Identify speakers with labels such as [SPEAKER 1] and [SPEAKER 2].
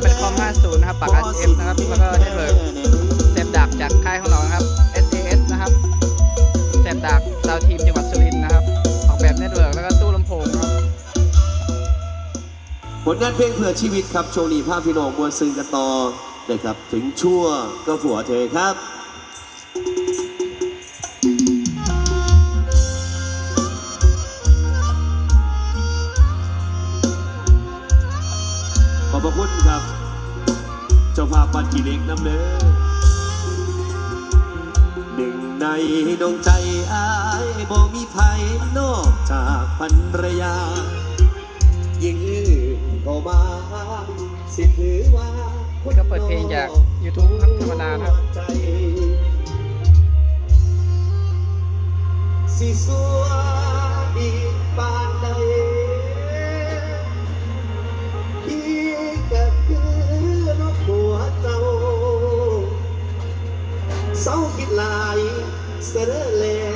[SPEAKER 1] เป็
[SPEAKER 2] นคอม
[SPEAKER 1] 50 นะครับ ปาก SM นะครับ แล้วก็เน็ตเวิร์กเซมดักจากค่ายของเรานะครับ SAS นะครับเซมดักดาวทีมจังหวัดสุรินทร์นะครับ ออกแบบเน็ตเวิร์กแล้วก็ตู้ลำโพงครับ
[SPEAKER 2] ผลงานเพลงเพื่อชีวิตครับ โชว์นีภาพพี่น้องมวลซึ่งกันต่อนะครับ ถึงชั่วก็ผัวเธอครับ ขอบพระคุณครับ เจ้าภาพบัตรกีเล็กน้ำเนื้อหนึ่งในดวงใจอายบ่มีภัยนอกจากภรรยา ยิ่งอื่นเข้ามา สิถือว่า
[SPEAKER 1] นี่ก็เปิดเพลงจาก YouTube ครับธรรมดานะครับ
[SPEAKER 2] ใจสิสั เศร้าคิดหลายเสร็จแล้ว